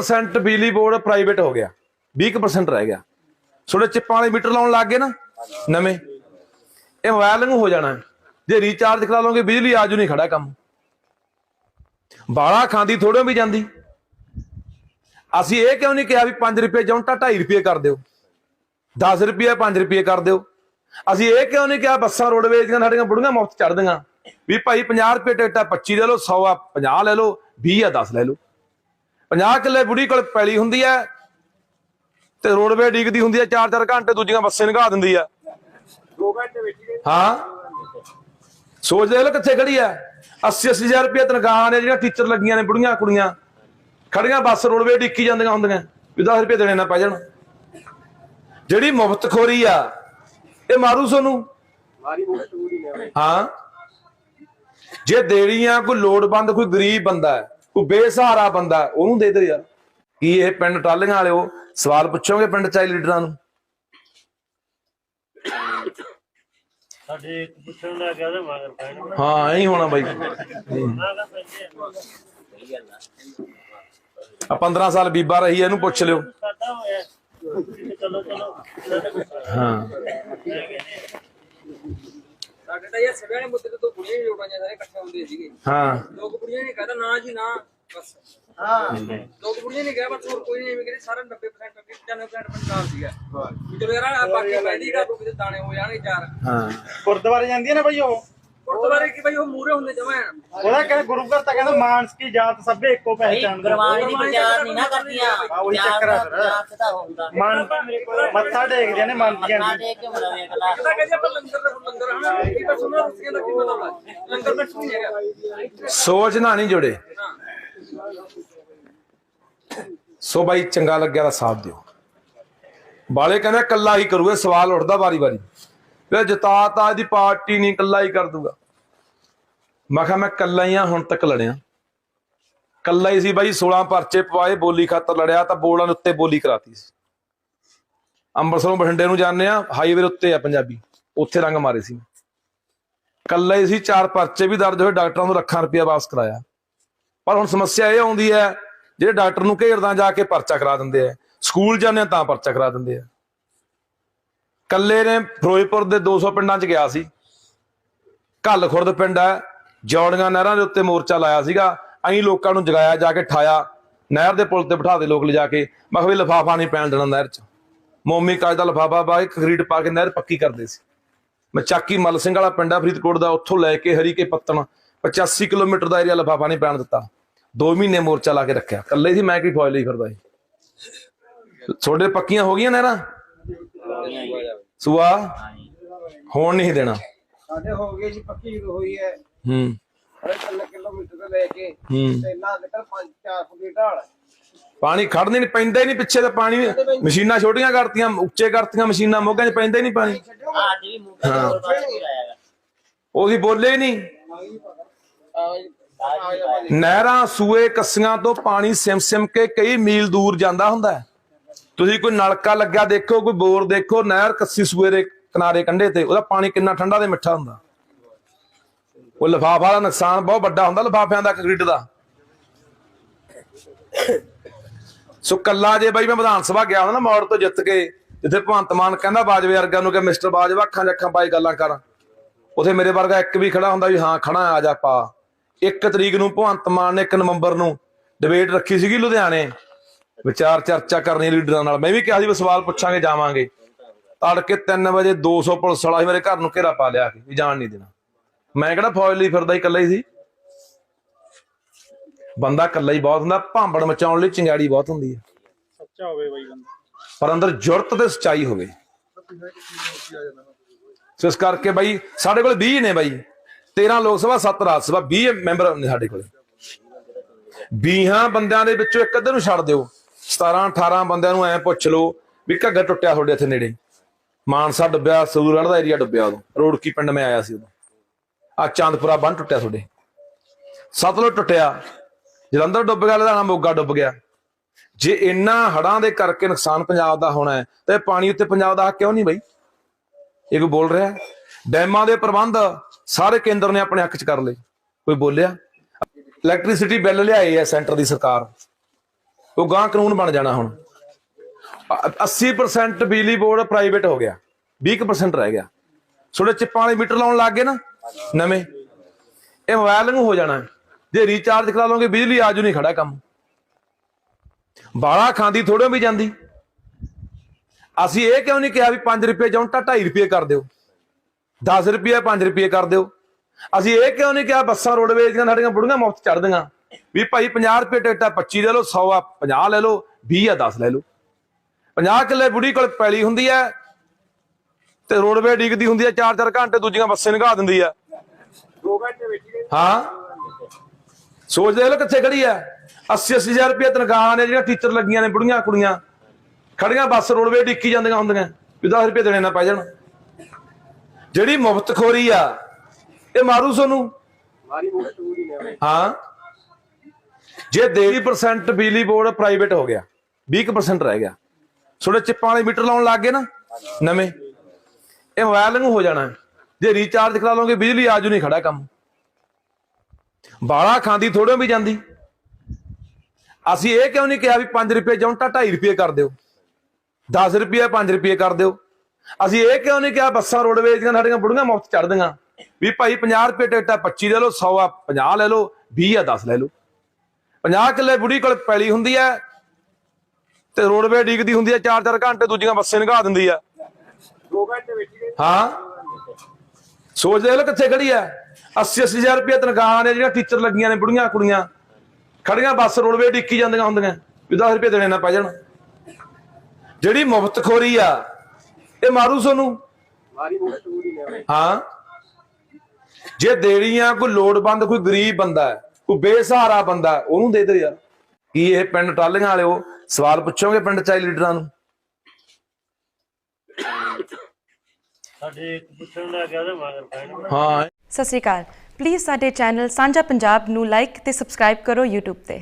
20% ਬਿਜਲੀ board private ਹੋ ਗਿਆ। 20% ਰਹਿ ਗਿਆ। ਥੋੜੇ ਚਿੱਪਾਂ ਵਾਲੇ ਮੀਟਰ ਲਾਉਣ ਲੱਗ ਗਏ ਨਾ, ਨਵੇਂ। ਇਹ ਮੋਬਾਈਲ ਨੂੰ ਹੋ ਜਾਣਾ। ਜੇ ਰੀਚਾਰਜ ਕਰਾ ਲਓਗੇ, ਬਿਜਲੀ ਆਜੂ ਨਹੀਂ ਖੜਾ ਕੰਮ। ਬਾਲਾ ਖਾਂਦੀ ਥੋੜੋਂ ਵੀ ਜਾਂਦੀ। ਅਸੀਂ ਇਹ ਕਿਉਂ ਨਹੀਂ ਕਿਹਾ ਵੀ 5 ਰੁਪਏ ਜੌਂਟਾ 2.5 ਰੁਪਏ ਕਰ ਦਿਓ। 10 ਰੁਪਏ 5 ਰੁਪਏ ਕਰ ਦਿਓ। ਅਸੀਂ ਇਹ ਕਿਉਂ ਨਹੀਂ ਕਿਹਾ ਬੱਸਾਂ, ਰੋਡਵੇਜ਼ ਦੀਆਂ ਸਾਡੀਆਂ ਬੁੜੀਆਂ ਮੁਫਤ ਚੜ੍ਹਦੀਆਂ ਵੀ ਭਾਈ 50 ਰੁਪਏ ਟਿਕਟ ਆ 25 ਲੈ ਲਓ 100 ਆ 50 ਲੈ ਲਓ 20 ਆ 10 ਲੈ ਲਓ। 50 ਕਿੱਲੇ ਬੁੜੀ ਕੋਲ ਪੈਲੀ ਹੁੰਦੀ ਹੈ ਤੇ ਰੋਡਵੇ ਡੀਕਦੀ ਹੁੰਦੀ ਹੈ 4-4 ਘੰਟੇ ਦੂਜੀਆਂ ਬੱਸੇ ਨਿਗਾਹ ਦਿੰਦੀ ਆ 2 ਘੰਟੇ ਵਿੱਚ ਹੀ ਹਾਂ। ਸੋਚ ਲੈ ਕਿੱਥੇ ਖੜੀ ਆ 80 80000 ਰੁਪਏ ਤਨਖਾਹਾਂ ਨੇ ਜਿਹੜੀਆਂ ਟੀਚਰ ਲੱਗੀਆਂ ਨੇ ਬੁੜੀਆਂ ਕੁੜੀਆਂ ਖੜੀਆਂ ਬੱਸ ਰੋਡਵੇ ਡਿੱਕੀ ਜਾਂਦੀਆਂ ਹੁੰਦੀਆਂ ਵੀ 10 ਰੁਪਏ ਦੇਣੇ ਨਾ ਪੈ ਜਾਣ। ਜਿਹੜੀ ਮੁਫਤ ਖੋਰੀ ਆ ਇਹ ਮਾਰੂ ਸੋਨੂੰ। ਹਾਂ। ਜੇ ਦੇਣੀਆਂ ਕੋਈ ਲੋੜਵੰਦ ਕੋਈ ਗਰੀਬ ਬੰਦਾ ਹੈ ਕੋਈ ਬੇਸਹਾਰਾ ਬੰਦਾ ਉਹਨੂੰ ਦੇ ਦੇ ਯਾਰ। ਕੀ ਇਹ ਪਿੰਡ ਟਾਲੀਆਂ ਵਾਲਿਓ? ਸਵਾਲ ਪੁੱਛੋਗੇ ਪਿੰਡ ਚਾਈ ਲੀਡਰਾਂ ਨੂੰ? ਸਾਡੇ ਇੱਕ ਪੁੱਛਣ ਦਾ ਗਿਆ ਤੇ ਮਗਰ ਪੈਣ ਹਾਂ ਐਂ ਹੋਣਾ ਬਾਈ। ਆ 15 ਸਾਲ ਬੀਬਾ ਰਹੀ ਇਹਨੂੰ ਪੁੱਛ ਲਿਓ। ਹਾਂ। ਸਾਡੇ ਤਾਂ ਇਹ ਸਭਿਆਂ ਨੇ ਮੁੱਦੇ ਤੇ ਦੋ ਕੁੜੀਆਂ ਹੀ ਲੋੜਾਂ ਸਾਰੇ ਇਕੱਠੇ ਹੁੰਦੇ ਸੀਗੇ। ਹਾਂ। ਦੋ ਕੁ ਕੁੜੀਆਂ ਨੇ ਨਾ ਜੀ ਨਾ ਬਸ। ਹਾਂ। ਦੋ ਕੁ ਕੁੜੀਆਂ ਨੇ ਕਿਹਾ ਬਸ ਹੋਰ ਕੋਈ ਨਹੀਂ ਐਵੇਂ ਕਹਿੰਦੇ ਸਾਰਾ 90% 95% ਪੰਜਾਬ ਸੀਗਾ। ਵੀ ਚਲੋ ਯਾਰ ਬਾਕੀ ਦਾਣੇ ਹੋ ਜਾਣਗੇ ਚਾਰ। ਹਾਂ। ਗੁਰਦੁਆਰੇ ਜਾਂਦੀ ਹੈ ਨਾ ਬਈ ਉਹ? ਗੁਰਦੁਆਰੇ ਕੀ ਬਈ ਉਹ ਮੂਰੇ ਹੁੰਦੇ ਜਮਾ ਉਹਦਾ ਕਹਿੰਦਾ ਗੁਰੂ ਘਰ ਤਾਂ ਕਹਿੰਦਾ ਮਾਨਸ ਕੀ ਜਾਤ ਸਭੇ ਇੱਕੋ ਪਹਿਚਾਨ ਗੁਰਬਾਣੀ ਦੀ ਪ੍ਰਚਾਰ ਨਹੀਂ ਨਾ ਕਰਦੀਆਂ। ਹਾਂ, ਉਹੀ ਚੱਕਰ ਆ ਫਿਰ। ਪੰਜਾਬ ਦਾ ਹੁੰਦਾ। ਮਨ ਮੱਥਾ ਟੇਕਦੇ ਨੇ ਮੰਨਦੀਆਂ ਨਾ ਨੇ ਦੇ ਕੇ ਮਰਵੇ ਕਲਾ ਕਹਿੰਦਾ ਕਹਿੰਦੇ ਆਪਾਂ ਲੰਗਰ ਦਾ ਲੰਗਰ ਹਨਾ ਕੀ ਬਸ ਉਹਨਾਂ ਰੁੱਸੀਆਂ ਦਾ ਕੀ ਮਤਲਬ ਹੈ ਲੰਗਰ ਵਿੱਚ ਨਹੀਂ ਹੈਗਾ। ਸੋਚ ਨਾ ਨਹੀਂ ਜੁੜੇ। ਸੋ ਬਾਈ ਚੰਗਾ ਲੱਗਿਆ ਤਾਂ ਸਾਥ ਦਿਓ। ਬਾਲੇ ਕਹਿੰਦੇ ਕੱਲਾ ਹੀ ਕਰੂਗੇ ਸਵਾਲ ਉੱਠਦਾ ਵਾਰੀ ਵਾਰੀ ਫਿਰ ਜਿਤਾ ਤਾਂ ਇਹਦੀ ਪਾਰਟੀ ਨਹੀਂ ਕੱਲਾ ਹੀ ਕਰ ਦੂਗਾ। ਮੈਂ ਕਿਹਾ ਮੈਂ ਕੱਲਾ ਹੀ ਆ, ਹੁਣ ਤੱਕ ਲੜਿਆ। ਕੱਲਾ ਹੀ ਸੀ ਬਾਈ 16 ਪਰਚੇ ਪਵਾਏ, ਬੋਲੀ ਖਾਤਰ ਲੜਿਆ ਤਾਂ ਬੋਲਾਂ ਦੇ ਉੱਤੇ ਬੋਲੀ ਕਰਾਤੀ ਸੀ। ਅੰਮ੍ਰਿਤਸਰੋਂ ਬਠਿੰਡੇ ਨੂੰ ਜਾਂਦੇ ਆ ਹਾਈਵੇ ਦੇ ਉੱਤੇ ਆ ਪੰਜਾਬੀ। ਉੱਥੇ ਰੰਗ ਮਾਰੇ ਸੀ ਕੱਲਾ ਹੀ ਸੀ, ਚਾਰ ਪਰਚੇ ਵੀ ਦਰਜ ਹੋਏ, ਡਾਕਟਰਾਂ ਨੂੰ ਲੱਖਾਂ ਰੁਪਇਆ ਵਾਪਸ ਕਰਾਇਆ। ਪਰ ਹੁਣ ਸਮੱਸਿਆ ਇਹ ਆਉਂਦੀ ਹੈ, ਜਿਹੜੇ ਡਾਕਟਰ ਨੂੰ ਘੇਰਦਾ ਜਾ ਕੇ ਪਰਚਾ ਕਰਾ ਦਿੰਦੇ ਆ, ਸਕੂਲ ਜਾਂਦੇ ਆ ਤਾਂ ਪਰਚਾ ਕਰਾ ਦਿੰਦੇ ਆ। ਕੱਲੇ ਨੇ ਫਿਰੋਜ਼ਪੁਰ ਦੇ 200 ਪਿੰਡਾਂ 'ਚ ਗਿਆ ਸੀ। ਘੱਲ ਖੁਰਦ ਪਿੰਡ ਹੈ ਜੌੜੀਆਂ ਨਹਿਰਾਂ ਦੇ ਉੱਤੇ ਮੋਰਚਾ ਲਾਇਆ ਸੀਗਾ। ਅਸੀਂ ਲੋਕਾਂ ਨੂੰ ਜਗਾਇਆ ਜਾ ਕੇ ਠਾਇਆ। ਨਹਿਰ ਦੇ ਪੁਲ ਤੇ ਬਿਠਾ ਦੇ ਲੋਕ ਲਿਜਾ ਕੇ। ਮੈਂ ਕਿਹਾ ਵੀ ਲਫਾਫਾ ਨਹੀਂ ਪੈਣ ਦੇਣਾ ਨਹਿਰ 'ਚ। ਮੋਮੀ ਕਾਜ ਦਾ ਲਫਾਫਾ ਪਾ ਕੇ ਖਰੀਟ ਪਾ ਕੇ ਨਹਿਰ ਪੱਕੀ ਕਰਦੇ ਸੀ। ਮੈਂ ਚੱਕੀ ਮੱਲ ਸਿੰਘ ਵਾਲਾ ਪਿੰਡ ਫਰੀਦਕੋਟ ਦਾ ਉੱਥੋਂ ਲੈ ਕੇ ਹਰੀ ਕੇ ਪੱਤਣ 85 ਕਿਲੋਮੀਟਰ ਦਾ ਏਰੀਆ ਲਫਾਫਾ ਨਹੀਂ ਪੈਣ ਦਿੱਤਾ। 2 ਮਹੀਨੇ ਮੋਰਚਾ ਲਾ ਕੇ ਰੱਖਿਆ। ਕੱਲੇ ਸੀ ਮੈਂ ਕੀ ਫੌਜ ਲਈ ਫਿਰਦਾ ਸੀ। ਤੁਹਾਡੇ ਪੱਕੀਆਂ ਹੋ ਗਈਆਂ ਨਹਿਰਾਂ? ਸੁਆ? ਹੋਣ ਨਹੀਂ ਦੇਣਾ। ਸਾਡੇ ਹੋ ਗਏ ਜੀ ਪੱਕੀ ਹੋਈ ਹੈ। ਹੂੰ। ਅਰੇ 3 ਕਿਲੋਮੀਟਰ ਤੋਂ ਲੈ ਕੇ ਹੂੰ। ਤੇ ਨਾ ਨਿਕਲ 5 4 ਫੁੱਟ ਦੀ ਢਾਲ ਹੈ। ਪਾਣੀ ਖੜਨੇ ਨਹੀਂ ਪੈਂਦਾ ਹੀ ਨਹੀਂ ਪਿੱਛੇ ਤੇ ਪਾਣੀ ਮਸ਼ੀਨਾਂ ਛੋਟੀਆਂ ਕਰਤੀਆਂ ਉੱਚੇ ਕਰਤੀਆਂ ਮਸ਼ੀਨਾਂ ਮੋਗਾਂ 'ਚ ਪੈਂਦਾ ਹੀ ਨਹੀਂ ਪਾਣੀ। ਅੱਜ ਵੀ ਮੂੰਹ ਤੇ ਗੁਰਬਾਣੀ ਕਰਾਇਆ ਉਹਦੀ ਬੋਲੇ ਨਹੀਂ। ਨਹਿਰਾਂ ਸੂਏ ਕੱਸੀਆਂ ਤੋਂ ਪਾਣੀ ਸਿਮ ਸਿਮ ਕੇ ਕਈ ਮੀਲ ਦੂਰ ਜਾਂਦਾ ਹੁੰਦਾ ਹੈ। ਤੁਸੀਂ ਕੋਈ ਨਲਕਾ ਲੱਗਿਆ ਦੇਖੋ ਕੋਈ ਬੋਰ ਦੇਖੋ ਨਹਿਰ ਕੱਸੀ ਸੂਏ ਦੇ ਕਿਨਾਰੇ ਕੰਢੇ ਤੇ ਉਹਦਾ ਪਾਣੀ ਕਿੰਨਾ ਠੰਡਾ ਤੇ ਮਿੱਠਾ ਹੁੰਦਾ। ਉਹ ਲਿਫਾਫਾ ਦਾ ਨੁਕਸਾਨ ਬਹੁਤ ਵੱਡਾ ਹੁੰਦਾ ਲਿਫਾਫਿਆਂ ਦਾ ਕੰਕਰੀਟ ਦਾ। ਸੋ ਕੱਲਾ ਜੇ ਬਾਈ ਮੈਂ ਵਿਧਾਨ ਸਭਾ ਗਿਆ ਹੁੰਦਾ ਨਾ ਮੌੜ ਤੋਂ ਜਿੱਤ ਕੇ, ਜਿੱਥੇ ਭਗਵੰਤ ਮਾਨ ਕਹਿੰਦਾ ਬਾਜਵੇ ਵਰਗਾ ਨੂੰ ਕਿ ਮਿਸਟਰ ਬਾਜਵਾ ਅੱਖਾਂ 'ਚ ਅੱਖਾਂ ਪਾਈ ਗੱਲਾਂ ਕਰ। ਉਥੇ ਮੇਰੇ ਵਰਗਾ ਇੱਕ ਵੀ ਖੜਾ ਹੁੰਦਾ ਵੀ ਹਾਂ, ਖੜਾ ਆ ਜਾ ਪਾ। ਇੱਕ ਤਰੀਕ ਨੂੰ ਭਗਵੰਤ ਮਾਨ ਨੇ 1 ਨਵੰਬਰ ਨੂੰ ਡਿਬੇਟ ਰੱਖੀ ਸੀਗੀ ਲੁਧਿਆਣੇ। ਵਿਚਾਰ ਚਰਚਾ ਕਰਨੀ ਲੀਡਰਾਂ ਨਾਲ। ਮੈਂ ਵੀ ਕਿਹਾ ਸੀ ਵੀ ਸਵਾਲ ਪੁੱਛਾਂਗੇ, ਜਾਵਾਂਗੇ। ਤੜਕੇ 3 ਵਜੇ 200 ਪੁਲਿਸ ਵਾਲਾ ਸੀ ਮੇਰੇ ਘਰ ਨੂੰ ਘੇਰਾ ਪਾ ਲਿਆ ਕੇ ਵੀ ਜਾਣ ਨਹੀਂ ਦੇਣਾ। ਮੈਂ ਕਿਹੜਾ ਫੌਜ ਲਈ ਫਿਰਦਾ ਹੀ ਇਕੱਲਾ ਹੀ ਸੀ? ਬੰਦਾ ਇਕੱਲਾ ਹੀ ਬਹੁਤ ਹੁੰਦਾ ਭਾਂਬੜ ਮਚਾਉਣ ਲਈ ਚਿੰਗਾੜੀ ਬਹੁਤ ਹੁੰਦੀ ਹੈ। ਸੱਚਾ ਹੋਵੇ ਬਈ ਬੰਦਾ। ਪਰ ਅੰਦਰ ਜੁਰਤ ਤੇ ਸਚਾਈ ਹੋਵੇ। ਸੋ ਇਸ ਕਰਕੇ ਬਾਈ ਸਾਡੇ ਕੋਲ 20 ਨੇ ਬਾਈ। 13 ਲੋਕ ਸਭਾ 7 ਰਾਜ ਸਭਾ 20 ਮੈਂਬਰ ਨੇ ਸਾਡੇ ਕੋਲ। 20 ਬੰਦਿਆਂ ਦੇ ਵਿੱਚੋਂ ਇੱਕ ਅੱਧੇ ਨੂੰ ਛੱਡ ਦਿਓ। 17 18 ਬੰਦਿਆਂ ਨੂੰ ਐ ਪੁੱਛ ਲਓ ਵੀ ਘੱਗਰ ਟੁੱਟਿਆ ਤੁਹਾਡੇ ਇੱਥੇ ਨੇੜੇ। ਮਾਨਸਾ ਡੁੱਬਿਆ ਸੂਰਗੜ੍ਹ ਦਾ ਏਰੀਆ ਡੁੱਬਿਆ ਉਦੋਂ। ਰੋੜਕੀ ਪਿੰਡ ਮੈਂ ਆਇਆ ਸੀ ਉਦੋਂ। ਆ ਚਾਂਦਪੁਰਾ ਬੰਨ ਟੁੱਟਿਆ ਤੁਹਾਡੇ। ਸਤਲੁਜ ਟੁੱਟਿਆ। ਜਲੰਧਰ ਡੁੱਬ ਗਿਆ, ਲੁਧਿਆਣਾ ਮੋਗਾ ਡੁੱਬ ਗਿਆ। ਜੇ ਇੰਨਾ ਹੜਾਂ ਦੇ ਕਰਕੇ ਨੁਕਸਾਨ ਪੰਜਾਬ ਦਾ ਹੋਣਾ ਹੈ, ਤੇ ਪਾਣੀ ਉੱਤੇ ਪੰਜਾਬ ਦਾ ਹੱਕ ਕਿਉਂ ਨਹੀਂ ਬਈ? ਇਹ ਕੋਈ ਬੋਲ ਰਿਹਾ ਡੈਮਾਂ ਦੇ ਪ੍ਰਬੰਧ ਸਾਰੇ ਕੇਂਦਰ ਨੇ ਆਪਣੇ ਹੱਕ 'ਚ ਕਰ ਲਏ। ਕੋਈ ਬੋਲਿਆ? ਇਲੈਕਟ੍ਰਿਸਿਟੀ ਬਿੱਲ ਲਿਆਏ ਆ ਸੈਂਟਰ ਦੀ ਸਰਕਾਰ। ਉਹ ਗਾਂ ਕਾਨੂੰਨ ਬਣ ਜਾਣਾ ਹੁਣ। ਅ- 80% ਬਿਜਲੀ ਬੋਰਡ ਪ੍ਰਾਈਵੇਟ ਹੋ ਗਿਆ। 20% ਰਹਿ ਗਿਆ। ਥੋੜੇ ਚਿੱਪਾਂ ਵਾਲੇ ਮੀਟਰ ਲਾਉਣ ਲੱਗ ਗਏ ਨਾ। ਨਵੇਂ। ਇਹ ਮੋਬਾਈਲ ਨੂੰ ਹੋ ਜਾਣਾ। ਜੇ ਰੀਚਾਰਜ ਕਰਾ ਲਓਗੇ, ਬਿਜਲੀ ਆਜੂ ਨਹੀਂ ਖੜਾ ਕੰਮ। ਬਾਲਾ ਖਾਂਦੀ ਥੋੜੇ ਵੀ ਜਾਂਦੀ। ਅਸੀਂ ਇਹ ਕਿਉਂ ਨਹੀਂ ਕਿਹਾ ਵੀ 5 ਰੁਪਏ ਜੌਂਟਾ 2.5 ਰੁਪਏ ਕਰ ਦਿਓ। 10 ਰੁਪਏ 5 ਰੁਪਏ ਕਰ ਦਿਓ। ਅਸੀਂ ਇਹ ਕਿਉਂ ਨਹੀਂ ਕਿਹਾ ਬੱਸਾਂ, ਰੋਡਵੇਜ਼ ਦੀਆਂ ਸਾਡੀਆਂ ਬੁੜੀਆਂ ਮੁਫਤ ਚੜਦੀਆਂ ਵੀ ਭਾਈ 50 ਰੁਪਏ ਟਿਕਟਾਂ 25 ਲੈ ਲਓ 100 ਆ 50 ਲੈ ਲਓ 20 ਆ 10 ਲੈ ਲਓ। 50 ਕਿੱਲੇ ਬੁੜੀ ਕੋਲ ਪੈਲੀ ਹੁੰਦੀ ਹੈ ਤੇ ਰੋਡਵੇ ਡਿੱਗਦੀ ਹੁੰਦੀ ਹੈ 4-4 ਘੰਟੇ ਦੂਜੀਆਂ ਬੱਸੇ ਨਗਾ ਦਿੰਦੀ ਆ। ਘੰਟੇ ਬੈਠੀ ਹਾਂ ਸੋਚ ਦੇ ਲੋ ਕਿੱਥੇ ਖੜੀ ਆ। 80 80000 ਰੁਪਏ ਤਨਖਾਹਾਂ ਨੇ ਜਿਹੜੀਆਂ ਟੀਚਰ ਲੱਗੀਆਂ ਨੇ ਬੁੜੀਆਂ ਕੁੜੀਆਂ। ਖੜੀਆਂ ਬੱਸ ਰੋਡਵੇ ਡਿੱਕੀ ਜਾਂਦੀਆਂ ਹੁੰਦੀਆਂ। ਵੀ 10 ਰੁਪਏ ਦੇਣੇ ਨਾ ਪੈ ਜਾਣ। ਜਿਹੜੀ ਮੁਫਤ ਖੋਰੀ ਆ ਇਹ ਮਾਰੂ ਸੋਨੂੰ। ਹਾਂ? ਜੇ 20% ਬਿਜਲੀ ਬੋਰਡ ਪ੍ਰਾਈਵੇਟ ਹੋ ਗਿਆ 20% ਰਹਿ ਗਿਆ। ਥੋੜੇ ਚਿੱਪਾਂ ਵਾਲੇ ਮੀਟਰ ਲਾਉਣ ਲੱਗ ਗਏ ਨਾ ਨਵੇਂ। ਇਹ ਮੋਬਾਈਲ ਨੂੰ ਹੋ ਜਾਣਾ। ਜੇ ਰੀਚਾਰਜ ਕਰਾ ਲਓਗੇ, ਬਿਜਲੀ ਆਜੂ ਨਹੀਂ ਖੜਾ ਕੰਮ। ਬਾਲਾ ਖਾਂਦੀ ਥੋੜੇ ਵੀ ਜਾਂਦੀ। ਅਸੀਂ ਇਹ ਕਿਉਂ ਨਹੀਂ ਕਿਹਾ ਵੀ 5 ਰੁਪਏ ਜੌਂਟਾ 2.5 ਰੁਪਏ ਕਰ ਦਿਓ। 10 ਰੁਪਏ 5 ਰੁਪਏ ਕਰ ਦਿਓ। ਅਸੀਂ ਇਹ ਕਿਉਂ ਨਹੀਂ ਕਿਹਾ ਬੱਸਾਂ, ਰੋਡਵੇਜ਼ ਦੀਆਂ ਸਾਡੀਆਂ ਬੁੜੀਆਂ ਮੁਫਤ ਚੜਦੀਆਂ ਵੀ ਭਾਈ 50 ਰੁਪਏ ਟਿਕਟ ਆ 25 ਲੈ ਲਓ 100 ਆ 50 ਲੈ ਲਓ 20 ਆ 10 ਲੈ ਲਓ। 50 ਕਿੱਲੇ ਬੁੜੀ ਕੋਲ ਪੈਲੀ ਹੁੰਦੀ ਹੈ ਤੇ ਰੋਡਵੇ ਡਿੱਗਦੀ ਹੁੰਦੀ ਹੈ 4-4 ਘੰਟੇ ਦੂਜੀਆਂ ਬੱਸੇ ਨਗਾ ਦਿੰਦੀ ਆ। ਦੋ ਘੰਟੇ ਬੈਠੀ ਰਹੇ ਹਾਂ। ਸੋਚ ਦੇ ਲੋ ਕਿੱਥੇ ਖੜੀ ਆ। 80 80000 ਰੁਪਏ ਤਨਖਾਹਾਂ ਨੇ ਜਿਹੜੀਆਂ ਟੀਚਰ ਲੱਗੀਆਂ ਨੇ ਬੁੜੀਆਂ ਕੁੜੀਆਂ। ਖੜੀਆਂ ਬੱਸ ਰੋਡਵੇ ਡਿੱਕੀ ਜਾਂਦੀਆਂ ਹੁੰਦੀਆਂ। ਵੀ 10 ਰੁਪਏ ਦੇਣੇ ਨਾ ਪੈ ਜਾਣ। ਜਿਹੜੀ ਮੁਫਤ ਖੋਰੀ ਆ ਇਹ ਮਾਰੂ ਸੋਨੂੰ। ਹਾਂ। ਜੇ ਦੇਣੀਆਂ ਕੋਈ ਲੋੜਵੰਦ ਕੋਈ ਗਰੀਬ ਬੰਦਾ ਹੈ, ਕੋਈ ਬੇਸਹਾਰਾ ਬੰਦਾ ਉਹਨੂੰ ਦੇ ਦਿਓ ਯਾਰ। ਕੀ ਇਹ ਪਿੰਡ ਟਾਲੀਆਂ ਵਾਲਿਓ? ਸਵਾਲ ਪੁੱਛੋਗੇ ਪਿੰਡ ਚਾਈ ਲੀਡਰਾਂ ਨੂੰ? ਸਾਡੇ ਇੱਕ ਪੁੱਛਣ ਦਾ ਗਿਆ ਤੇ ਮਗਰ ਪੈਣ ਹਾਂ। ਸਤਿ ਸ਼੍ਰੀ ਅਕਾਲ। ਪਲੀਜ਼ ਸਾਡੇ ਚੈਨਲ ਸਾਂਝਾ ਪੰਜਾਬ ਨੂੰ ਲਾਈਕ ਤੇ ਸਬਸਕ੍ਰਾਈਬ ਕਰੋ YouTube ਤੇ।